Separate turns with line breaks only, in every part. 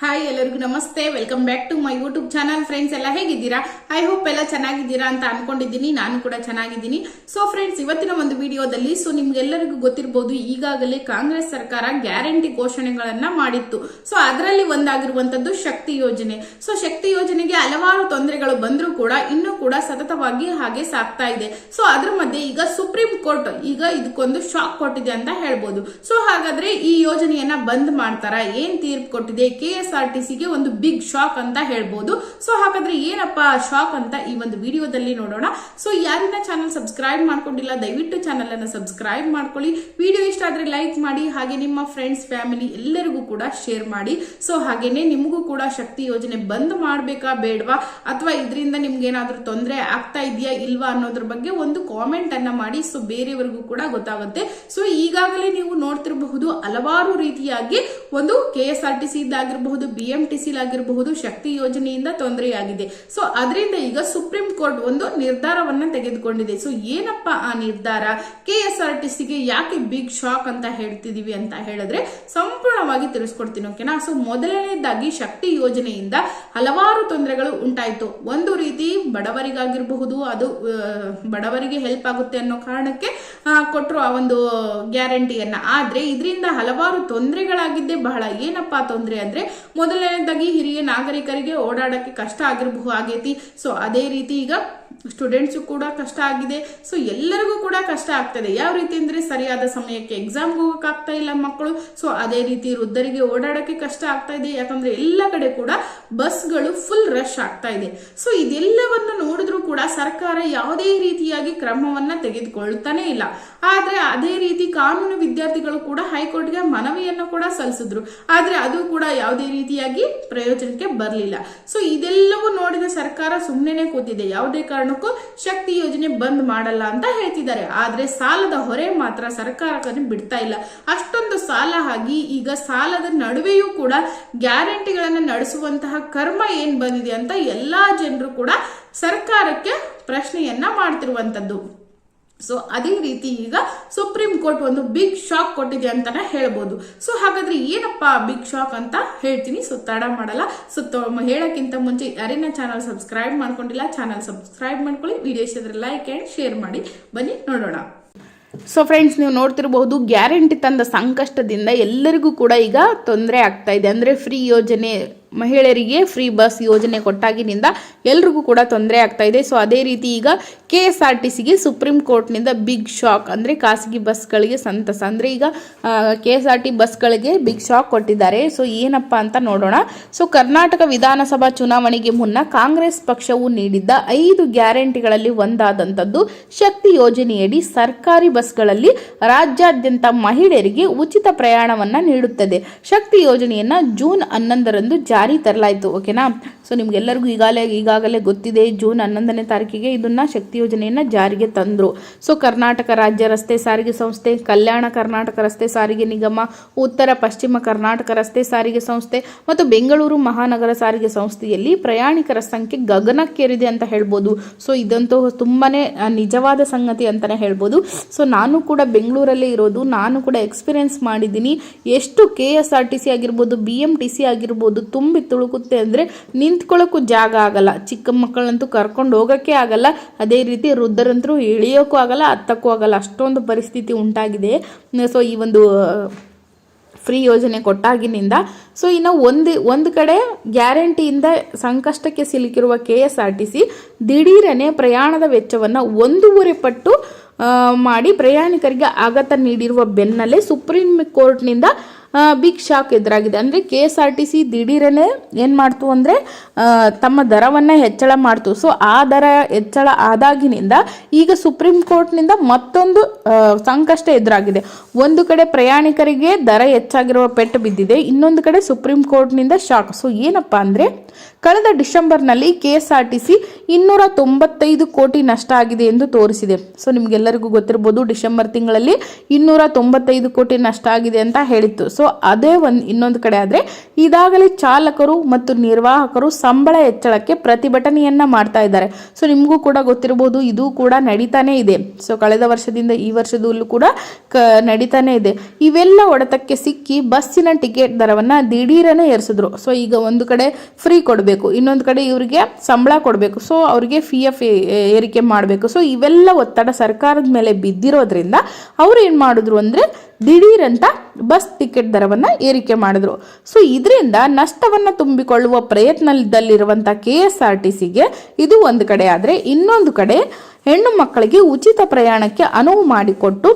Hi ಎಲ್ಲರಿಗೂ ನಮಸ್ತೆ. Welcome back to my YouTube channel friends ಎಲ್ಲ ಹೇಗಿದ್ದೀರಾ? ಐ ಹೋಪ್ ಎಲ್ಲ ಚೆನ್ನಾಗಿದ್ದೀರಾ ಅಂತ ಅನ್ಕೊಂಡಿದ್ದೀನಿ. ನಾನು ಕೂಡ ಚೆನ್ನಾಗಿದ್ದೀನಿ. ಸೊ ಫ್ರೆಂಡ್ಸ್ ಇವತ್ತಿನ ಒಂದು ವಿಡಿಯೋದಲ್ಲಿ ಸೊ ನಿಮ್ಗೆಲ್ಲರಿಗೂ ಗೊತ್ತಿರಬಹುದು ಈಗಾಗಲೇ ಕಾಂಗ್ರೆಸ್ ಸರ್ಕಾರ ಗ್ಯಾರಂಟಿ ಘೋಷಣೆಗಳನ್ನ ಮಾಡಿತ್ತು. ಸೊ ಅದರಲ್ಲಿ ಒಂದಾಗಿರುವಂತದ್ದು ಶಕ್ತಿ ಯೋಜನೆ. ಸೊ ಶಕ್ತಿ ಯೋಜನೆಗೆ ಹಲವಾರು ತೊಂದರೆಗಳು ಬಂದರೂ ಕೂಡ, ಇನ್ನೂ ಕೂಡ ಸತತವಾಗಿ ಹಾಗೆ ಸಾಗ್ತಾ ಇದೆ. ಸೊ ಅದ್ರ ಮಧ್ಯೆ ಈಗ ಸುಪ್ರೀಂ ಕೋರ್ಟ್ ಈಗ ಇದಕ್ಕೊಂದು ಶಾಕ್ ಕೊಟ್ಟಿದೆ ಅಂತ ಹೇಳ್ಬೋದು. ಸೊ ಹಾಗಾದ್ರೆ ಈ ಯೋಜನೆಯನ್ನ ಬಂದ್ ಮಾಡ್ತಾರ? ಏನ್ ತೀರ್ಪು ಕೊಟ್ಟಿದೆ? ಕೆ ಆರ್ ಟಿ ಸಿಗೆ ಒಂದು ಬಿಗ್ ಶಾಕ್ ಅಂತ ಹೇಳ್ಬೋದು. ಸೊ ಹಾಗಾದ್ರೆ ಏನಪ್ಪಾ ಶಾಕ್ ಅಂತ ಈ ಒಂದು ವಿಡಿಯೋದಲ್ಲಿ ನೋಡೋಣ. ಸೊ ಯಾರಿನ ಚಾನಲ್ ಸಬ್ಸ್ಕ್ರೈಬ್ ಮಾಡ್ಕೊಂಡಿಲ್ಲ, ದಯವಿಟ್ಟು ಚಾನಲ್ ಅನ್ನ ಸಬ್ಸ್ಕ್ರೈಬ್ ಮಾಡ್ಕೊಳ್ಳಿ. ವಿಡಿಯೋ ಇಷ್ಟ ಆದ್ರೆ ಲೈಕ್ ಮಾಡಿ, ಹಾಗೆ ನಿಮ್ಮ ಫ್ರೆಂಡ್ಸ್, ಫ್ಯಾಮಿಲಿ ಎಲ್ಲರಿಗೂ ಕೂಡ ಶೇರ್ ಮಾಡಿ. ಸೊ ಹಾಗೇನೆ ನಿಮಗೂ ಕೂಡ ಶಕ್ತಿ ಯೋಜನೆ ಬಂದ್ ಮಾಡ್ಬೇಕಾ ಬೇಡವಾ? ಅಥವಾ ಇದರಿಂದ ನಿಮ್ಗೆ ಏನಾದ್ರೂ ತೊಂದರೆ ಆಗ್ತಾ ಇದೆಯಾ ಇಲ್ವಾ ಅನ್ನೋದ್ರ ಬಗ್ಗೆ ಒಂದು ಕಾಮೆಂಟ್ ಅನ್ನ ಮಾಡಿ ಸೊ ಬೇರೆಯವರಿಗೂ ಕೂಡ ಗೊತ್ತಾಗುತ್ತೆ. ಸೊ ಈಗಾಗಲೇ ನೀವು ನೋಡ್ತಿರಬಹುದು ಹಲವಾರು ರೀತಿಯಾಗಿ ಒಂದು K S R T C ಆಗಿರಬಹುದು ಬಿ ಎಂ ಟಿ ಸಿ ಆಗಿರಬಹುದು, ಶಕ್ತಿ ಯೋಜನೆಯಿಂದ ತೊಂದರೆಯಾಗಿದೆ. ಸೊ ಅದರಿಂದ ಈಗ ಸುಪ್ರೀಂ ಕೋರ್ಟ್ ಒಂದು ನಿರ್ಧಾರವನ್ನ ತೆಗೆದುಕೊಂಡಿದೆ. ಸೊ ಏನಪ್ಪ ಆ ನಿರ್ಧಾರ? ಕೆ ಎಸ್ ಯಾಕೆ ಬಿಗ್ ಶಾಕ್ ಅಂತ ಹೇಳ್ತಿದೀವಿ ಅಂತ ಹೇಳಿದ್ರೆ ಸಂಪೂರ್ಣವಾಗಿ ತಿಳಿಸ್ಕೊಡ್ತೀನಿ ಓಕೆನಾ ಸೊ ಮೊದಲನೇದಾಗಿ ಶಕ್ತಿ ಯೋಜನೆಯಿಂದ ಹಲವಾರು ತೊಂದರೆಗಳು ಉಂಟಾಯಿತು. ಒಂದು ರೀತಿ ಬಡವರಿಗಾಗಿರಬಹುದು, ಅದು ಬಡವರಿಗೆ ಹೆಲ್ಪ್ ಆಗುತ್ತೆ ಅನ್ನೋ ಕಾರಣಕ್ಕೆ ಕೊಟ್ಟರು ಆ ಒಂದು ಗ್ಯಾರಂಟಿಯನ್ನ ಆದ್ರೆ, ಇದರಿಂದ ಹಲವಾರು ತೊಂದರೆಗಳಾಗಿದ್ದೆ ಬಹಳ. ಏನಪ್ಪಾ ತೊಂದರೆ ಅಂದ್ರೆ ಮೊದಲನೇದಾಗಿ ಹಿರಿಯ ನಾಗರಿಕರಿಗೆ ಓಡಾಡಕ್ಕೆ ಕಷ್ಟ ಆಗಿರಬಹುದು ಆಗೈತಿ. ಸೊ ಅದೇ ರೀತಿ ಈಗ ಸ್ಟೂಡೆಂಟ್ಸ್ ಕೂಡ ಕಷ್ಟ ಆಗಿದೆ. ಸೊ ಎಲ್ಲರಿಗೂ ಕೂಡ ಕಷ್ಟ ಆಗ್ತದೆ. ಯಾವ ರೀತಿ ಅಂದ್ರೆ ಸರಿಯಾದ ಸಮಯಕ್ಕೆ ಎಕ್ಸಾಮ್ ಹೋಗೋಕ್ಕಾಗ್ತಾ ಇಲ್ಲ ಮಕ್ಕಳು. ಸೊ ಅದೇ ರೀತಿ ವೃದ್ಧರಿಗೆ ಓಡಾಡಕ್ಕೆ ಕಷ್ಟ ಆಗ್ತಾ ಇದೆ. ಯಾಕಂದ್ರೆ ಎಲ್ಲ ಕಡೆ ಕೂಡ ಬಸ್ಗಳು ಫುಲ್ ರಶ್ ಆಗ್ತಾ ಇದೆ. ಸೊ ಇದೆಲ್ಲವನ್ನು ನೋಡಿದ್ರೂ ಕೂಡ ಸರ್ಕಾರ ಯಾವುದೇ ರೀತಿಯಾಗಿ ಕ್ರಮವನ್ನ ತೆಗೆದುಕೊಳ್ತಾನೆ ಇಲ್ಲ. ಆದ್ರೆ ಅದೇ ರೀತಿ ಕಾನೂನು ವಿದ್ಯಾರ್ಥಿಗಳು ಕೂಡ ಹೈಕೋರ್ಟ್ಗೆ ಮನವಿಯನ್ನು ಕೂಡ ಸಲ್ಲಿಸಿದ್ರು. ಆದ್ರೆ ಅದು ಕೂಡ ಯಾವುದೇ ರೀತಿಯಾಗಿ ಪ್ರಯೋಜನಕ್ಕೆ ಬರಲಿಲ್ಲ. ಸೊ ಇದೆಲ್ಲವೂ ನೋಡಿದ ಸರ್ಕಾರ ಸುಮ್ಮನೆ ಕೂತಿದೆ. ಯಾವುದೇ ಕಾರಣಕ್ಕೂ ಶಕ್ತಿ ಯೋಜನೆ ಬಂದ್ ಮಾಡಲ್ಲ ಅಂತ ಹೇಳ್ತಿದ್ದಾರೆ. ಆದ್ರೆ ಸಾಲದ ಹೊರೆ ಮಾತ್ರ ಸರ್ಕಾರಕ್ಕೆ ಬಿಡ್ತಾ ಇಲ್ಲ. ಅಷ್ಟೊಂದು ಸಾಲ ಆಗಿ ಈಗ ಸಾಲದ ನಡುವೆಯೂ ಕೂಡ ಗ್ಯಾರಂಟಿಗಳನ್ನ ನಡೆಸುವಂತಹ ಕರ್ಮ ಏನ್ ಬಂದಿದೆ ಅಂತ ಎಲ್ಲಾ ಜನರು ಕೂಡ ಸರ್ಕಾರಕ್ಕೆ ಪ್ರಶ್ನೆಯನ್ನ ಮಾಡ್ತಿರುವಂತದ್ದು. ಸೊ ಅದೇ ರೀತಿ ಈಗ ಸುಪ್ರೀಂ ಕೋರ್ಟ್ ಒಂದು ಬಿಗ್ ಶಾಕ್ ಕೊಟ್ಟಿದೆ ಅಂತಾನೆ ಹೇಳ್ಬೋದು. ಸೊ ಹಾಗಾದ್ರೆ ಏನಪ್ಪಾ ಬಿಗ್ ಶಾಕ್ ಅಂತ ಹೇಳ್ತೀನಿ. ಸೊ ತಡ ಮಾಡಲ್ಲ. ಸೊ ಹೇಳಕ್ಕಿಂತ ಮುಂಚೆ ಯಾರೇನ ಚಾನಲ್ ಸಬ್ಸ್ಕ್ರೈಬ್ ಮಾಡ್ಕೊಂಡಿಲ್ಲ ಚಾನಲ್ ಸಬ್ಸ್ಕ್ರೈಬ್ ಮಾಡ್ಕೊಳ್ಳಿ. ವಿಡಿಯೋ ಇಷ್ಟ ಲೈಕ್ ಅಂಡ್ ಶೇರ್ ಮಾಡಿ. ಬನ್ನಿ, ನೋಡೋಣ. ಸೊ ಫ್ರೆಂಡ್ಸ್ ನೀವು ನೋಡ್ತಿರಬಹುದು ಗ್ಯಾರಂಟಿ ತಂದ ಸಂಕಷ್ಟದಿಂದ ಎಲ್ಲರಿಗೂ ಕೂಡ ಈಗ ತೊಂದರೆ ಆಗ್ತಾ ಇದೆ. ಅಂದರೆ ಫ್ರೀ ಯೋಜನೆ ಮಹಿಳೆಯರಿಗೆ ಫ್ರೀ ಬಸ್ ಯೋಜನೆ ಕೊಟ್ಟಾಗಿನಿಂದ ಎಲ್ರಿಗೂ ಕೂಡ ತೊಂದರೆ ಆಗ್ತಾ ಇದೆ. ಸೊ ಅದೇ ರೀತಿ ಈಗ ಕೆ ಎಸ್ ಆರ್ ಟಿ ಸಿಗೆ ಸುಪ್ರೀಂ ಕೋರ್ಟ್ನಿಂದ ಬಿಗ್ ಶಾಕ್ ಅಂದರೆ ಖಾಸಗಿ ಬಸ್ಗಳಿಗೆ ಸಂತಸ. ಅಂದರೆ ಈಗ ಕೆ ಎಸ್ ಆರ್ ಟಿ ಬಸ್ಗಳಿಗೆ ಬಿಗ್ ಶಾಕ್ ಕೊಟ್ಟಿದ್ದಾರೆ. ಸೊ ಏನಪ್ಪ ಅಂತ ನೋಡೋಣ. ಸೊ ಕರ್ನಾಟಕ ವಿಧಾನಸಭಾ ಚುನಾವಣೆಗೆ ಮುನ್ನ ಕಾಂಗ್ರೆಸ್ ಪಕ್ಷವು ನೀಡಿದ್ದ ಐದು ಗ್ಯಾರಂಟಿಗಳಲ್ಲಿ ಒಂದಾದಂಥದ್ದು ಶಕ್ತಿ ಯೋಜನೆಯಡಿ ಸರ್ಕಾರಿ ಬಸ್ಗಳಲ್ಲಿ ರಾಜ್ಯಾದ್ಯಂತ ಮಹಿಳೆಯರಿಗೆ ಉಚಿತ ಪ್ರಯಾಣವನ್ನು ನೀಡುತ್ತದೆ. ಶಕ್ತಿ ಯೋಜನೆಯನ್ನು ಜೂನ್ ಹನ್ನೊಂದರಂದು ಜಾರಿ ತರಲಾಯಿತು ಓಕೆನಾ ಸೊ ನಿಮ್ಗೆಲ್ಲರಿಗೂ ಈಗಾಗಲೇ ಈಗಾಗಲೇ ಗೊತ್ತಿದೆ, ಜೂನ್ ಹನ್ನೊಂದನೇ ತಾರೀಕಿಗೆ ಇದನ್ನು ಶಕ್ತಿ ಯೋಜನೆಯನ್ನು ಜಾರಿಗೆ ತಂದರು. ಸೊ ಕರ್ನಾಟಕ ರಾಜ್ಯ ರಸ್ತೆ ಸಾರಿಗೆ ಸಂಸ್ಥೆ, ಕಲ್ಯಾಣ ಕರ್ನಾಟಕ ರಸ್ತೆ ಸಾರಿಗೆ ನಿಗಮ, ಉತ್ತರ ಪಶ್ಚಿಮ ಕರ್ನಾಟಕ ರಸ್ತೆ ಸಾರಿಗೆ ಸಂಸ್ಥೆ ಮತ್ತು ಬೆಂಗಳೂರು ಮಹಾನಗರ ಸಾರಿಗೆ ಸಂಸ್ಥೆಯಲ್ಲಿ ಪ್ರಯಾಣಿಕರ ಸಂಖ್ಯೆ ಗಗನಕ್ಕೇರಿದೆ ಅಂತ ಹೇಳ್ಬೋದು. ಸೊ ಇದಂತೂ ತುಂಬಾ ನಿಜವಾದ ಸಂಗತಿ ಅಂತಲೇ ಹೇಳ್ಬೋದು. ಸೊ ನಾನು ಕೂಡ ಬೆಂಗಳೂರಲ್ಲೇ ಇರೋದು, ನಾನು ಕೂಡ ಎಕ್ಸ್ಪೀರಿಯನ್ಸ್ ಮಾಡಿದ್ದೀನಿ. ಎಷ್ಟು K S R T C ಆಗಿರ್ಬೋದು, ಬಿ ಎಂ ಟಿ ಸಿ ಆಗಿರ್ಬೋದು, ತುಂಬಿ ತುಳುಕುತ್ತೆ ಅಂದರೆ ನಿಂತ್ಕೊಳ್ಳೋಕ್ಕೂ ಜಾಗ ಆಗಲ್ಲ. ಚಿಕ್ಕ ಮಕ್ಕಳಂತೂ ಕರ್ಕೊಂಡು ಹೋಗೋಕ್ಕೆ ಆಗಲ್ಲ. ಅದೇ ರೀತಿ ವೃದ್ಧರಂತರೂ ಇಳಿಯೋಕ್ಕೂ ಆಗಲ್ಲ, ಹತ್ತಕ್ಕೂ ಆಗಲ್ಲ. ಅಷ್ಟೊಂದು ಪರಿಸ್ಥಿತಿ ಉಂಟಾಗಿದೆ. ಸೊ, ಈ ಒಂದು ಫ್ರೀ ಯೋಜನೆ ಕೊಟ್ಟಾಗಿನಿಂದ. ಸೊ, ಇನ್ನು ಒಂದು ಒಂದು ಕಡೆ ಗ್ಯಾರಂಟಿಯಿಂದ ಸಂಕಷ್ಟಕ್ಕೆ ಸಿಲುಕಿರುವ K S R T C ದಿಢೀರನೆ ಪ್ರಯಾಣದ ವೆಚ್ಚವನ್ನು ಒಂದೂವರೆ ಪಟ್ಟು ಮಾಡಿ ಪ್ರಯಾಣಿಕರಿಗೆ ಆಘಾತ ನೀಡಿರುವ ಬೆನ್ನಲ್ಲೇ ಸುಪ್ರೀಂ ಕೋರ್ಟ್ನಿಂದ ಬಿಗ್ ಶಾಕ್ ಎದುರಾಗಿದೆ. ಅಂದರೆ K S R T C ದಿಢೀರನೇ ಏನು ಮಾಡ್ತು ಅಂದರೆ ತಮ್ಮ ದರವನ್ನು ಹೆಚ್ಚಳ ಮಾಡ್ತು. ಸೊ ಆ ದರ ಹೆಚ್ಚಳ ಆದಾಗಿನಿಂದ ಈಗ ಸುಪ್ರೀಂ ಕೋರ್ಟ್ನಿಂದ ಮತ್ತೊಂದು ಸಂಕಷ್ಟ ಎದುರಾಗಿದೆ. ಒಂದು ಕಡೆ ಪ್ರಯಾಣಿಕರಿಗೆ ದರ ಹೆಚ್ಚಾಗಿರುವ ಪೆಟ್ಟು ಬಿದ್ದಿದೆ, ಇನ್ನೊಂದು ಕಡೆ ಸುಪ್ರೀಂ ಕೋರ್ಟ್ನಿಂದ ಶಾಕ್ ಸೊ ಏನಪ್ಪ ಅಂದರೆ, ಕಳೆದ ಡಿಸೆಂಬರ್ನಲ್ಲಿ K S R T C ಇನ್ನೂರ ತೊಂಬತ್ತೈದು ಕೋಟಿ ನಷ್ಟ ಆಗಿದೆ ಎಂದು ತೋರಿಸಿದೆ. ಸೊ ನಿಮಗೆಲ್ಲರಿಗೂ ಗೊತ್ತಿರ್ಬೋದು, ಡಿಸೆಂಬರ್ ತಿಂಗಳಲ್ಲಿ ಇನ್ನೂರ ತೊಂಬತ್ತೈದು ಕೋಟಿ ನಷ್ಟ ಆಗಿದೆ ಅಂತ ಹೇಳಿತ್ತು. ಸೊ ಅದೇ ಒಂದು ಇನ್ನೊಂದು ಕಡೆ ಆದರೆ, ಈಗಾಗಲೇ ಚಾಲಕರು ಮತ್ತು ನಿರ್ವಾಹಕರು ಸಂಬಳ ಹೆಚ್ಚಳಕ್ಕೆ ಪ್ರತಿಭಟನೆಯನ್ನು ಮಾಡ್ತಾ ಇದ್ದಾರೆ. ಸೊ ನಿಮಗೂ ಕೂಡ ಗೊತ್ತಿರಬಹುದು ಇದು ಕೂಡ ನಡೀತಾನೆ ಇದೆ. ಸೊ ಕಳೆದ ವರ್ಷದಿಂದ ಈ ವರ್ಷದಲ್ಲೂ ಕೂಡ ಕ, ನಡೀತಾನೆ ಇದೆ. ಇವೆಲ್ಲ ಒಡೆತಕ್ಕೆ ಸಿಕ್ಕಿ ಬಸ್ಸಿನ ಟಿಕೆಟ್ ದರವನ್ನು ದಿಢೀರನೆ ಏರಿಸಿದ್ರು. ಸೊ ಈಗ ಒಂದು ಕಡೆ ಫ್ರೀ ಕೊಡಬೇಕು, ಇನ್ನೊಂದು ಕಡೆ ಇವರಿಗೆ ಸಂಬಳ ಕೊಡಬೇಕು. ಸೊ ಅವರಿಗೆ ಫಿ ಎಫ್ ಏರಿಕೆ ಮಾಡಬೇಕು. ಸೊ ಇವೆಲ್ಲ ಒತ್ತಡ ಸರ್ಕಾರದ ಮೇಲೆ ಬಿದ್ದಿರೋದ್ರಿಂದ ಅವ್ರು ಏನು ಮಾಡಿದ್ರು ಅಂದರೆ ದಿಢೀರಂತ ಬಸ್ ಟಿಕೆಟ್ ದರವನ್ನು ಏರಿಕೆ ಮಾಡಿದ್ರು. ಸೊ ಇದರಿಂದ ನಷ್ಟವನ್ನು ತುಂಬಿಕೊಳ್ಳುವ ಪ್ರಯತ್ನದಲ್ಲಿರುವಂಥ ಕೆ ಎಸ್ ಆರ್ ಟಿ ಸಿಗೆ ಇದು ಒಂದು ಕಡೆ ಆದರೆ ಇನ್ನೊಂದು ಕಡೆ ಹೆಣ್ಣು ಮಕ್ಕಳಿಗೆ ಉಚಿತ ಪ್ರಯಾಣಕ್ಕೆ ಅನುವು ಮಾಡಿಕೊಟ್ಟು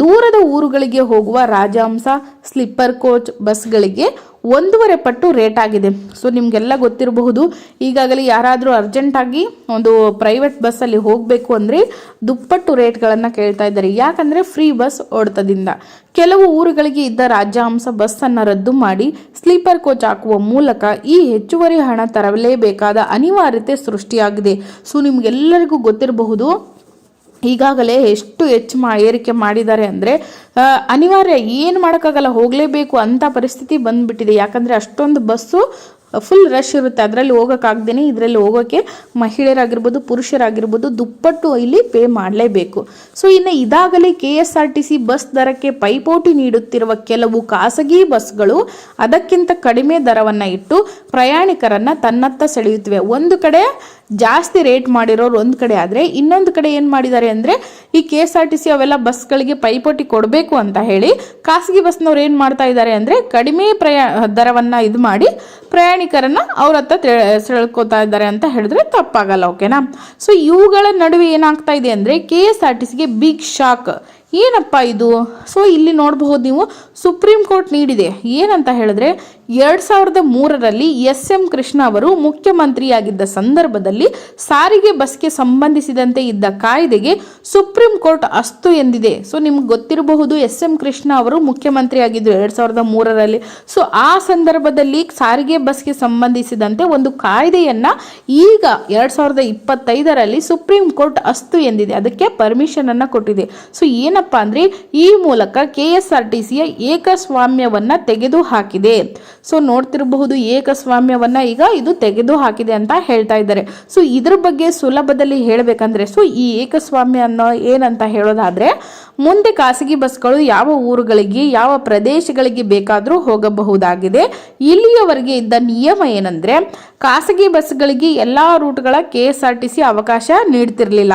ದೂರದ ಊರುಗಳಿಗೆ ಹೋಗುವ ರಾಜಹಂಸ, ಸ್ಲಿಪ್ಪರ್ ಕೋಚ್, ಬಸ್ಗಳಿಗೆ ಒಂದೂವರೆ ಪಟ್ಟು ರೇಟ್ ಆಗಿದೆ. ಸೊ ನಿಮಗೆಲ್ಲ ಗೊತ್ತಿರಬಹುದು, ಈಗಾಗಲೇ ಯಾರಾದರೂ ಅರ್ಜೆಂಟಾಗಿ ಒಂದು ಪ್ರೈವೇಟ್ ಬಸ್ಸಲ್ಲಿ ಹೋಗಬೇಕು ಅಂದರೆ ದುಪ್ಪಟ್ಟು ರೇಟ್ಗಳನ್ನು ಕೇಳ್ತಾ ಇದ್ದಾರೆ. ಯಾಕಂದರೆ ಫ್ರೀ ಬಸ್ ಓಡ್ತದಿಂದ. ಕೆಲವು ಊರುಗಳಿಗೆ ಇದ್ದ ರಾಜ್ಯಾಂಶ ಬಸ್ಸನ್ನು ರದ್ದು ಮಾಡಿ ಸ್ಲೀಪರ್ ಕೋಚ್ ಹಾಕುವ ಮೂಲಕ ಈ ಹೆಚ್ಚುವರಿ ಹಣ ತರಲೇಬೇಕಾದ ಅನಿವಾರ್ಯತೆ ಸೃಷ್ಟಿಯಾಗಿದೆ. ಸೊ ನಿಮಗೆಲ್ಲರಿಗೂ ಗೊತ್ತಿರಬಹುದು ಈಗಾಗಲೇ ಎಷ್ಟು ಹೆಚ್ಚು ಮಾ ಏರಿಕೆ ಮಾಡಿದ್ದಾರೆ ಅಂದರೆ ಅನಿವಾರ್ಯ ಏನು ಮಾಡೋಕ್ಕಾಗಲ್ಲ, ಹೋಗಲೇಬೇಕು ಅಂತ ಪರಿಸ್ಥಿತಿ ಬಂದುಬಿಟ್ಟಿದೆ. ಯಾಕಂದರೆ ಅಷ್ಟೊಂದು ಬಸ್ಸು ಫುಲ್ ರಶ್ ಇರುತ್ತೆ. ಅದರಲ್ಲಿ ಹೋಗೋಕ್ಕಾಗ್ದೇ ಇದರಲ್ಲಿ ಹೋಗೋಕ್ಕೆ ಮಹಿಳೆಯರಾಗಿರ್ಬೋದು, ಪುರುಷರಾಗಿರ್ಬೋದು ದುಪ್ಪಟ್ಟು ಇಲ್ಲಿ ಪೇ ಮಾಡಲೇಬೇಕು. ಸೊ ಇನ್ನು ಇದಾಗಲೇ K S R T C bus ದರಕ್ಕೆ ಪೈಪೋಟಿ ನೀಡುತ್ತಿರುವ ಕೆಲವು ಖಾಸಗಿ ಬಸ್ಗಳು ಅದಕ್ಕಿಂತ ಕಡಿಮೆ ದರವನ್ನು ಇಟ್ಟು ಪ್ರಯಾಣಿಕರನ್ನು ತನ್ನತ್ತ ಸೆಳೆಯುತ್ತಿವೆ. ಒಂದು ಕಡೆ ಜಾಸ್ತಿ ರೇಟ್ ಮಾಡಿರೋರು ಒಂದು ಕಡೆ ಆದರೆ ಇನ್ನೊಂದು ಕಡೆ ಏನು ಮಾಡಿದ್ದಾರೆ ಅಂದರೆ ಈ K S R T C ಅವೆಲ್ಲ ಬಸ್ಗಳಿಗೆ ಪೈಪೋಟಿ ಕೊಡಬೇಕು ಅಂತ ಹೇಳಿ ಖಾಸಗಿ ಬಸ್ನವ್ರು ಏನು ಮಾಡ್ತಾ ಇದ್ದಾರೆ ಅಂದರೆ ಕಡಿಮೆ ಪ್ರಯಾ, ದರವನ್ನು ಇದು ಮಾಡಿ ಪ್ರಯಾಣಿಕರನ್ನು ಅವ್ರ ಹತ್ರ ಸೆಳ್ಕೋತಾ ಇದ್ದಾರೆ ಅಂತ ಹೇಳಿದ್ರೆ ತಪ್ಪಾಗಲ್ಲ ಓಕೆನಾ ಸೊ ಇವುಗಳ ನಡುವೆ ಏನಾಗ್ತಾ ಇದೆ ಅಂದರೆ ಕೆ ಎಸ್ ಆರ್ ಟಿ ಸಿಗೆ ಬಿಗ್ ಶಾಕ್ ಏನಪ್ಪ ಇದು? ಸೊ ಇಲ್ಲಿ ನೋಡಬಹುದು ನೀವು ಸುಪ್ರೀಂ ಕೋರ್ಟ್ ನೀಡಿದೆ. ಏನಂತ ಹೇಳಿದ್ರೆ, ಎರಡು ಸಾವಿರದ ಮೂರರಲ್ಲಿ ಎಸ್ ಎಂ ಕೃಷ್ಣ ಅವರು ಮುಖ್ಯಮಂತ್ರಿಯಾಗಿದ್ದ ಸಂದರ್ಭದಲ್ಲಿ ಸಾರಿಗೆ ಬಸ್ಗೆ ಸಂಬಂಧಿಸಿದಂತೆ ಇದ್ದ ಕಾಯ್ದೆಗೆ ಸುಪ್ರೀಂ ಕೋರ್ಟ್ ಅಸ್ತು ಎಂದಿದೆ. ಸೊ ನಿಮ್ಗೆ ಗೊತ್ತಿರಬಹುದು, ಎಸ್ ಎಂ ಕೃಷ್ಣ ಅವರು ಮುಖ್ಯಮಂತ್ರಿ ಆಗಿದ್ದರು ಎರಡು ಸಾವಿರದ ಮೂರರಲ್ಲಿ. ಸೊ ಆ ಸಂದರ್ಭದಲ್ಲಿ ಸಾರಿಗೆ ಬಸ್ಗೆ ಸಂಬಂಧಿಸಿದಂತೆ ಒಂದು ಕಾಯ್ದೆಯನ್ನ ಈಗ ಎರಡು ಸಾವಿರದ ಇಪ್ಪತ್ತೈದರಲ್ಲಿ ಸುಪ್ರೀಂ ಕೋರ್ಟ್ ಅಸ್ತು ಎಂದಿದೆ. ಅದಕ್ಕೆ ಪರ್ಮಿಷನ್ ಅನ್ನ ಕೊಟ್ಟಿದೆ. ಸೊ ಏನಪ್ಪ ಅಂದ್ರೆ ಈ ಮೂಲಕ ಕೆ ಎಸ್ ಆರ್ ಟಿ ಸಿಯ ಏಕಸ್ವಾಮ್ಯವನ್ನ ತೆಗೆದು ಹಾಕಿದೆ ಸೊ ನೋಡ್ತಿರಬಹುದು ಏಕಸ್ವಾಮ್ಯವನ್ನ ಈಗ ಇದು ತೆಗೆದು ಹಾಕಿದೆ ಅಂತ ಹೇಳ್ತಾ ಇದ್ದಾರೆ. ಸೊ ಇದ್ರ ಬಗ್ಗೆ ಸುಲಭದಲ್ಲಿ ಹೇಳಬೇಕಂದ್ರೆ ಸೊ ಈ ಏಕಸ್ವಾಮ್ಯ ಅನ್ನೋ ಏನಂತ ಹೇಳೋದಾದ್ರೆ ಮುಂದೆ ಖಾಸಗಿ ಬಸ್ಗಳು ಯಾವ ಊರುಗಳಿಗೆ, ಯಾವ ಪ್ರದೇಶಗಳಿಗೆ ಬೇಕಾದರೂ ಹೋಗಬಹುದಾಗಿದೆ. ಇಲ್ಲಿಯವರೆಗೆ ಇದ್ದ ನಿಯಮ ಏನಂದ್ರೆ, ಖಾಸಗಿ ಬಸ್ಗಳಿಗೆ ಎಲ್ಲ ರೂಟ್ಗಳ ಕೆ ಎಸ್ ಅವಕಾಶ ನೀಡ್ತಿರಲಿಲ್ಲ.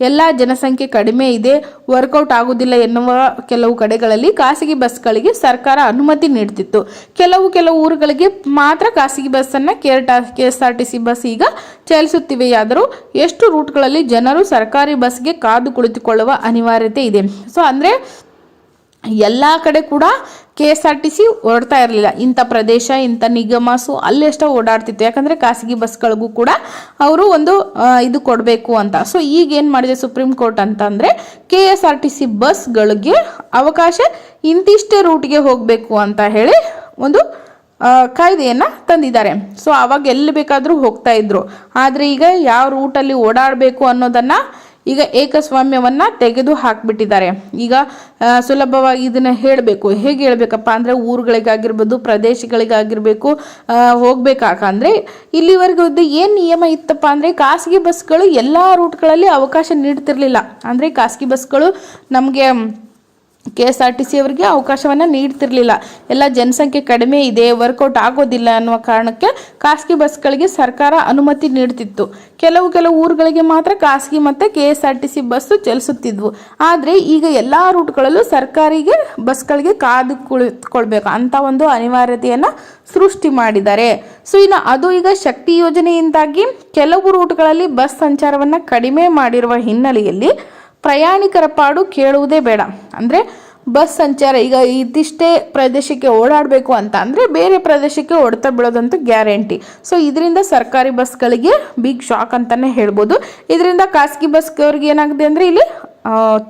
ಎಲ್ಲ ಜನಸಂಖ್ಯೆ ಕಡಿಮೆ ಇದೆ, ವರ್ಕೌಟ್ ಆಗುವುದಿಲ್ಲ ಎನ್ನುವ ಕೆಲವು ಕಡೆಗಳಲ್ಲಿ ಖಾಸಗಿ ಬಸ್ಗಳಿಗೆ ಸರ್ಕಾರ ಅನುಮತಿ ನೀಡ್ತಿತ್ತು. ಕೆಲವು ಕೆಲವು ಊರುಗಳಿಗೆ ಮಾತ್ರ ಖಾಸಗಿ ಬಸ್ಸನ್ನು K K R T bus ಈಗ ಚಲಿಸುತ್ತಿವೆಯಾದರೂ, ಎಷ್ಟು ರೂಟ್ಗಳಲ್ಲಿ ಜನರು ಸರ್ಕಾರಿ ಬಸ್ಗೆ ಕಾದು ಕುಳಿತುಕೊಳ್ಳುವ ಅನಿವಾರ್ಯತೆ ಇದೆ. ಸೊ ಅಂದರೆ ಎಲ್ಲ ಕಡೆ ಕೂಡ K S R T C ಓಡ್ತಾ ಇರಲಿಲ್ಲ. ಇಂಥ ಪ್ರದೇಶ, ಇಂಥ ನಿಗಮ ಸೊ ಅಲ್ಲೆಷ್ಟೋ ಓಡಾಡ್ತಿತ್ತು. ಯಾಕಂದರೆ ಖಾಸಗಿ ಬಸ್ಗಳಿಗೂ ಕೂಡ ಅವರು ಒಂದು ಇದು ಕೊಡಬೇಕು ಅಂತ. ಸೊ ಈಗ ಏನು ಮಾಡಿದೆ ಸುಪ್ರೀಂ ಕೋರ್ಟ್ ಅಂತ ಅಂದರೆ K S R T C ಬಸ್ಗಳಿಗೆ ಅವಕಾಶ ಇಂತಿಷ್ಟೇ ರೂಟ್ಗೆ ಹೋಗಬೇಕು ಅಂತ ಹೇಳಿ ಒಂದು ಕಾಯ್ದೆಯನ್ನ ತಂದಿದ್ದಾರೆ. ಸೊ ಅವಾಗ ಎಲ್ಲಿ ಬೇಕಾದರೂ ಹೋಗ್ತಾ ಇದ್ರು. ಆದರೆ ಈಗ ಯಾವ ರೂಟಲ್ಲಿ ಓಡಾಡಬೇಕು ಅನ್ನೋದನ್ನ ಈಗ ಏಕಸ್ವಾಮ್ಯವನ್ನ ತೆಗೆದು ಹಾಕಿಬಿಟ್ಟಿದ್ದಾರೆ. ಈಗ ಸುಲಭವಾಗಿ ಇದನ್ನ ಹೇಳಬೇಕು. ಹೇಗೆ ಹೇಳಬೇಕಪ್ಪ ಅಂದ್ರೆ ಊರುಗಳಿಗಾಗಿರ್ಬೋದು, ಪ್ರದೇಶಗಳಿಗಾಗಿರ್ಬೇಕು ಹೋಗ್ಬೇಕಾಕಂದ್ರೆ ಇಲ್ಲಿವರೆಗೂ ಏನು ನಿಯಮ ಇತ್ತಪ್ಪ ಅಂದ್ರೆ ಖಾಸಗಿ ಬಸ್ಗಳು ಎಲ್ಲ ರೂಟ್ಗಳಲ್ಲಿ ಅವಕಾಶ ನೀಡ್ತಿರಲಿಲ್ಲ. ಅಂದ್ರೆ ಖಾಸಗಿ ಬಸ್ಗಳು ನಮಗೆ K S R T C ಅವರಿಗೆ ಅವಕಾಶವನ್ನು ನೀಡ್ತಿರಲಿಲ್ಲ. ಎಲ್ಲ ಜನಸಂಖ್ಯೆ ಕಡಿಮೆ ಇದೆ ವರ್ಕೌಟ್ ಆಗೋದಿಲ್ಲ ಅನ್ನುವ ಕಾರಣಕ್ಕೆ ಖಾಸಗಿ ಬಸ್ಗಳಿಗೆ ಸರ್ಕಾರ ಅನುಮತಿ ನೀಡ್ತಿತ್ತು. ಕೆಲವು ಕೆಲವು ಊರುಗಳಿಗೆ ಮಾತ್ರ ಖಾಸಗಿ ಮತ್ತು K S R T C bus ಚಲಿಸುತ್ತಿದ್ವು. ಆದರೆ ಈಗ ಎಲ್ಲ ರೂಟ್ಗಳಲ್ಲೂ ಸರ್ಕಾರಿಗೆ ಬಸ್ಗಳಿಗೆ ಕಾದು ಕುಳಿತುಕೊಳ್ಬೇಕು ಅಂತ ಒಂದು ಅನಿವಾರ್ಯತೆಯನ್ನು ಸೃಷ್ಟಿ ಮಾಡಿದ್ದಾರೆ. ಸೊ ಇನ್ನು ಅದು ಈಗ ಶಕ್ತಿ ಯೋಜನೆಯಿಂದಾಗಿ ಕೆಲವು ರೂಟ್ಗಳಲ್ಲಿ ಬಸ್ ಸಂಚಾರವನ್ನು ಕಡಿಮೆ ಮಾಡಿರುವ ಹಿನ್ನೆಲೆಯಲ್ಲಿ ಪ್ರಯಾಣಿಕರ ಪಾಡು ಕೇಳುವುದೇ ಬೇಡ. ಅಂದರೆ ಬಸ್ ಸಂಚಾರ, ಈಗ ಇದಿಷ್ಟೇ ಪ್ರದೇಶಕ್ಕೆ ಓಡಾಡಬೇಕು ಅಂತ ಅಂದರೆ ಬೇರೆ ಪ್ರದೇಶಕ್ಕೆ ಓಡ್ತಾ ಬೀಳೋದಂತೂ ಗ್ಯಾರಂಟಿ. ಸೊ ಇದರಿಂದ ಸರ್ಕಾರಿ ಬಸ್ಗಳಿಗೆ ಬಿಗ್ ಶಾಕ್ ಅಂತಲೇ ಹೇಳ್ಬೋದು. ಇದರಿಂದ ಖಾಸಗಿ ಬಸ್ಗವ್ರಿಗೆ ಏನಾಗಿದೆ ಅಂದರೆ ಇಲ್ಲಿ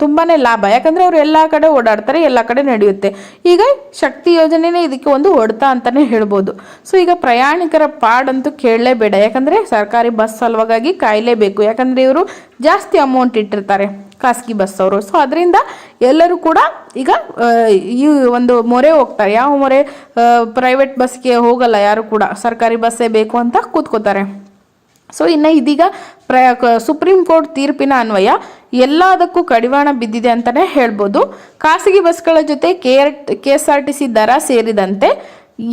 ತುಂಬಾ ಲಾಭ. ಯಾಕಂದರೆ ಅವರು ಎಲ್ಲ ಕಡೆ ಓಡಾಡ್ತಾರೆ, ಎಲ್ಲ ಕಡೆ ನಡೆಯುತ್ತೆ. ಈಗ ಶಕ್ತಿ ಯೋಜನೆಯೇ ಇದಕ್ಕೆ ಒಂದು ಹೊಡೆತ ಅಂತಲೇ ಹೇಳ್ಬೋದು. ಸೊ ಈಗ ಪ್ರಯಾಣಿಕರ ಪಾಡಂತೂ ಕೇಳಲೇಬೇಡ ಯಾಕಂದರೆ ಸರ್ಕಾರಿ ಬಸ್ ಸಲುವಾಗಿ ಕಾಯಲೇಬೇಕು. ಯಾಕಂದರೆ ಇವರು ಜಾಸ್ತಿ ಅಮೌಂಟ್ ಇಟ್ಟಿರ್ತಾರೆ. ಖಾಸಗಿ ಬಸ್ ಅವರು. ಸೊ ಅದರಿಂದ ಎಲ್ಲರೂ ಕೂಡ ಈಗ ಈ ಒಂದು ಮೊರೆ ಹೋಗ್ತಾರೆ. ಯಾವ ಮೊರೆ ಪ್ರೈವೇಟ್ ಬಸ್ಗೆ ಹೋಗಲ್ಲ ಯಾರು ಕೂಡ. ಸರ್ಕಾರಿ ಬಸ್ಸೇ ಬೇಕು ಅಂತ ಕೂತ್ಕೋತಾರೆ. ಸೊ ಇನ್ನು ಇದೀಗ ಪ್ರ ಸುಪ್ರೀಂ ಕೋರ್ಟ್ ತೀರ್ಪಿನ ಅನ್ವಯ ಎಲ್ಲದಕ್ಕೂ ಕಡಿವಾಣ ಬಿದ್ದಿದೆ ಅಂತಲೇ ಹೇಳ್ಬೋದು. ಖಾಸಗಿ ಬಸ್ಗಳ ಜೊತೆ K R K S R T C ದರ ಸೇರಿದಂತೆ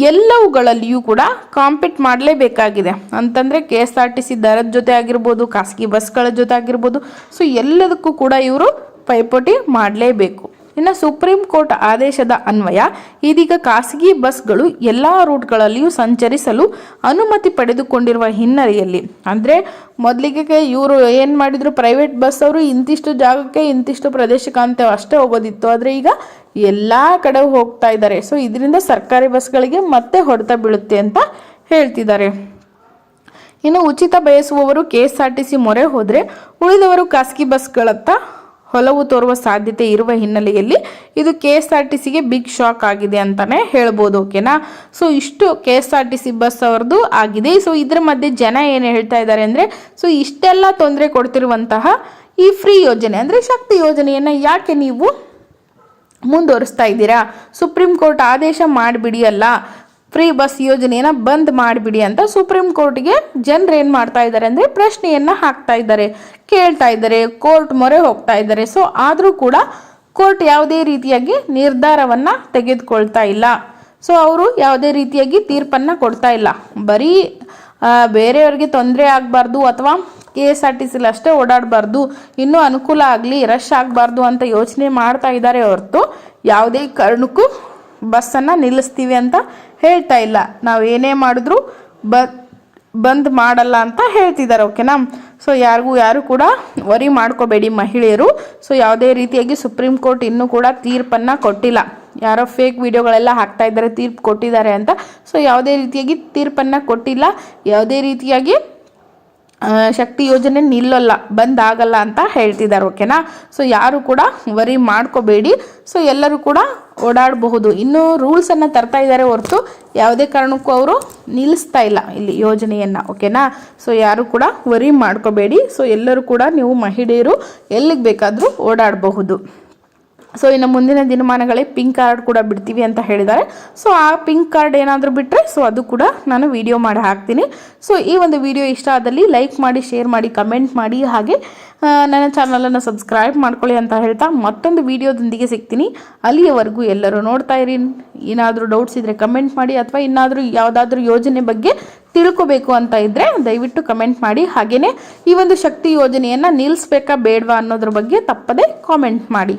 ಎಲ್ಲವುಗಳಲ್ಲಿಯೂ ಕೂಡ ಕಾಂಪೀಟ್ ಮಾಡಲೇಬೇಕಾಗಿದೆ. ಅಂತಂದರೆ K S R T C ದರದ ಜೊತೆ ಆಗಿರ್ಬೋದು, ಖಾಸಗಿ ಬಸ್ಗಳ ಜೊತೆ ಆಗಿರ್ಬೋದು ಸೊ ಎಲ್ಲದಕ್ಕೂ ಕೂಡ ಇವರು ಪೈಪೋಟಿ ಮಾಡಲೇಬೇಕು. ಇನ್ನು ಸುಪ್ರೀಂ ಕೋರ್ಟ್ ಆದೇಶದ ಅನ್ವಯ, ಇದೀಗ ಖಾಸಗಿ ಬಸ್ಗಳು ಎಲ್ಲ ರೂಟ್ಗಳಲ್ಲಿಯೂ ಸಂಚರಿಸಲು ಅನುಮತಿ ಪಡೆದುಕೊಂಡಿರುವ ಹಿನ್ನೆಲೆಯಲ್ಲಿ. ಅಂದರೆ ಮೊದಲಿಗೆ ಇವರು ಏನು ಮಾಡಿದ್ರು, ಪ್ರೈವೇಟ್ ಬಸ್ ಅವರು ಇಂತಿಷ್ಟು ಜಾಗಕ್ಕೆ ಇಂತಿಷ್ಟು ಪ್ರದೇಶಕ್ಕೆ ಅಂತ ಅಷ್ಟೇ ಹೋಗೋದಿತ್ತು. ಆದರೆ ಈಗ ಎಲ್ಲ ಕಡೆ ಹೋಗ್ತಾ ಇದ್ದಾರೆ. ಸೊ, ಇದರಿಂದ ಸರ್ಕಾರಿ ಬಸ್ಗಳಿಗೆ ಮತ್ತೆ ಹೊಡೆತ ಬೀಳುತ್ತೆ ಅಂತ ಹೇಳ್ತಿದ್ದಾರೆ. ಇನ್ನು ಉಚಿತ ಬಯಸುವವರು K S R T C ಮೊರೆ ಹೋದರೆ ಉಳಿದವರು ಖಾಸಗಿ ಬಸ್ಗಳತ್ತ ಹೊಲವು ತೋರುವ ಸಾಧ್ಯತೆ ಇರುವ ಹಿನ್ನೆಲೆಯಲ್ಲಿ ಇದು ಕೆ ಎಸ್ ಆರ್ ಟಿ ಸಿಗೆ ಬಿಗ್ ಶಾಕ್ ಆಗಿದೆ ಅಂತಾನೆ ಹೇಳ್ಬೋದು ಓಕೆನಾ ಸೊ ಇಷ್ಟು K S R T C bus ಅವ್ರದ್ದು ಆಗಿದೆ. ಸೊ ಇದ್ರ ಮಧ್ಯೆ ಜನ ಏನು ಹೇಳ್ತಾ ಇದ್ದಾರೆ ಅಂದರೆ ಸೊ ಇಷ್ಟೆಲ್ಲ ತೊಂದರೆ ಕೊಡ್ತಿರುವಂತಹ ಈ ಫ್ರೀ ಯೋಜನೆ, ಅಂದರೆ ಶಕ್ತಿ ಯೋಜನೆಯನ್ನು ಯಾಕೆ ನೀವು ಮುಂದುವರಿಸ್ತಾ ಇದ್ದೀರಾ? ಸುಪ್ರೀಂ ಕೋರ್ಟ್ ಆದೇಶ ಮಾಡಿಬಿಡಿ ಅಲ್ಲ. ಫ್ರೀ ಬಸ್ ಯೋಜನೆಯನ್ನ ಬಂದ್ ಮಾಡಿಬಿಡಿ ಅಂತ ಸುಪ್ರೀಂ ಕೋರ್ಟ್ಗೆ ಜನರು ಏನು ಮಾಡ್ತಾ ಇದ್ದಾರೆ ಅಂದರೆ ಪ್ರಶ್ನೆಯನ್ನ ಹಾಕ್ತಾ ಇದ್ದಾರೆ, ಕೇಳ್ತಾ ಇದ್ದಾರೆ, ಕೋರ್ಟ್ ಮೊರೆ ಹೋಗ್ತಾ ಇದ್ದಾರೆ. ಸೊ ಆದರೂ ಕೂಡ ಕೋರ್ಟ್ ಯಾವುದೇ ರೀತಿಯಾಗಿ ನಿರ್ಧಾರವನ್ನ ತೆಗೆದುಕೊಳ್ತಾ ಇಲ್ಲ. ಸೊ ಅವರು ಯಾವುದೇ ರೀತಿಯಾಗಿ ತೀರ್ಪನ್ನ ಕೊಡ್ತಾ ಇಲ್ಲ. ಬರೀ ಬೇರೆಯವ್ರಿಗೆ ತೊಂದರೆ ಆಗಬಾರ್ದು ಅಥವಾ ಕೆ ಎಸ್ ಆರ್ ಟಿ ಸಿಲಿ ಅಷ್ಟೇ ಓಡಾಡಬಾರ್ದು, ಇನ್ನೂ ಅನುಕೂಲ ಆಗಲಿ, ರಶ್ ಆಗಬಾರ್ದು ಅಂತ ಯೋಚನೆ ಮಾಡ್ತಾ ಇದ್ದಾರೆ ಹೊರತು ಯಾವುದೇ ಕಾರಣಕ್ಕೂ ಬಸ್ಸನ್ನು ನಿಲ್ಲಿಸ್ತೀವಿ ಅಂತ ಹೇಳ್ತಾ ಇಲ್ಲ. ನಾವು ಏನೇ ಮಾಡಿದ್ರು ಬ, ಬಂದ್ ಮಾಡಲ್ಲ ಅಂತ ಹೇಳ್ತಿದ್ದಾರೆ ಓಕೆನಾ? ಸೊ, ಯಾರಿಗೂ ಯಾರು ಕೂಡ ವರಿ ಮಾಡ್ಕೋಬೇಡಿ ಮಹಿಳೆಯರು. ಸೊ, ಯಾವುದೇ ರೀತಿಯಾಗಿ ಸುಪ್ರೀಂ ಕೋರ್ಟ್ ಇನ್ನೂ ಕೂಡ ತೀರ್ಪನ್ನು ಕೊಟ್ಟಿಲ್ಲ. ಯಾರೋ ಫೇಕ್ ವಿಡಿಯೋಗಳೆಲ್ಲ ಹಾಕ್ತಾ ಇದ್ದಾರೆ, ತೀರ್ಪು ಕೊಟ್ಟಿದ್ದಾರೆ ಅಂತ. ಸೊ, ಯಾವುದೇ ರೀತಿಯಾಗಿ ತೀರ್ಪನ್ನು ಕೊಟ್ಟಿಲ್ಲ. ಯಾವುದೇ ರೀತಿಯಾಗಿ ಶಕ್ತಿ ಯೋಜನೆ ನಿಲ್ಲಲ್ಲ ಬಂದ್ ಆಗಲ್ಲ ಅಂತ ಹೇಳ್ತಿದ್ದಾರೆ, ಓಕೆನಾ? ಸೊ ಯಾರು ಕೂಡ ವರಿ ಮಾಡ್ಕೋಬೇಡಿ. ಸೊ ಎಲ್ಲರೂ ಕೂಡ ಓಡಾಡಬಹುದು. ಇನ್ನು ರೂಲ್ಸನ್ನು ತರ್ತಾ ಇದ್ದಾರೆ ಹೊರತು ಯಾವುದೇ ಕಾರಣಕ್ಕೂ ಅವರು ನಿಲ್ಲಿಸ್ತಾ ಇಲ್ಲ ಇಲ್ಲಿ ಯೋಜನೆಯನ್ನು, ಓಕೆನಾ? ಸೊ ಯಾರು ಕೂಡ ವರಿ ಮಾಡ್ಕೋಬೇಡಿ. ಸೊ ಎಲ್ಲರೂ ಕೂಡ ನೀವು ಮಹಿಳೆಯರು ಎಲ್ಲಿಗೆ ಬೇಕಾದರೂ ಓಡಾಡಬಹುದು. ಸೊ ಇನ್ನು ಮುಂದಿನ ದಿನಮಾನಗಳೇ ಪಿಂಕ್ ಕಾರ್ಡ್ ಕೂಡ ಬಿಡ್ತೀವಿ ಅಂತ ಹೇಳಿದ್ದಾರೆ. ಸೊ ಆ ಪಿಂಕ್ ಕಾರ್ಡ್ ಏನಾದರೂ ಬಿಟ್ಟರೆ ಸೊ ಅದು ಕೂಡ ನಾನು ವಿಡಿಯೋ ಮಾಡಿ ಹಾಕ್ತೀನಿ. ಸೊ ಈ ಒಂದು ವಿಡಿಯೋ ಇಷ್ಟ ಆದಲ್ಲಿ ಲೈಕ್ ಮಾಡಿ ಶೇರ್ ಮಾಡಿ ಕಮೆಂಟ್ ಮಾಡಿ, ಹಾಗೆ ನನ್ನ ಚಾನಲನ್ನು ಸಬ್ಸ್ಕ್ರೈಬ್ ಮಾಡ್ಕೊಳ್ಳಿ ಅಂತ ಹೇಳ್ತಾ ಮತ್ತೊಂದು ವಿಡಿಯೋದೊಂದಿಗೆ ಸಿಗ್ತೀನಿ. ಅಲ್ಲಿಯವರೆಗೂ ಎಲ್ಲರೂ ನೋಡ್ತಾ ಇರಿ. ಏನಾದರೂ ಡೌಟ್ಸ್ ಇದ್ದರೆ ಕಮೆಂಟ್ ಮಾಡಿ ಅಥವಾ ಇನ್ನಾದರೂ ಯಾವುದಾದ್ರೂ ಯೋಜನೆ ಬಗ್ಗೆ ತಿಳ್ಕೊಬೇಕು ಅಂತ ಇದ್ದರೆ ದಯವಿಟ್ಟು ಕಮೆಂಟ್ ಮಾಡಿ. ಹಾಗೆಯೇ ಈ ಒಂದು ಶಕ್ತಿ ಯೋಜನೆಯನ್ನು ನಿಲ್ಲಿಸ್ಬೇಕಾ ಬೇಡವಾ ಅನ್ನೋದ್ರ ಬಗ್ಗೆ ತಪ್ಪದೇ ಕಾಮೆಂಟ್ ಮಾಡಿ.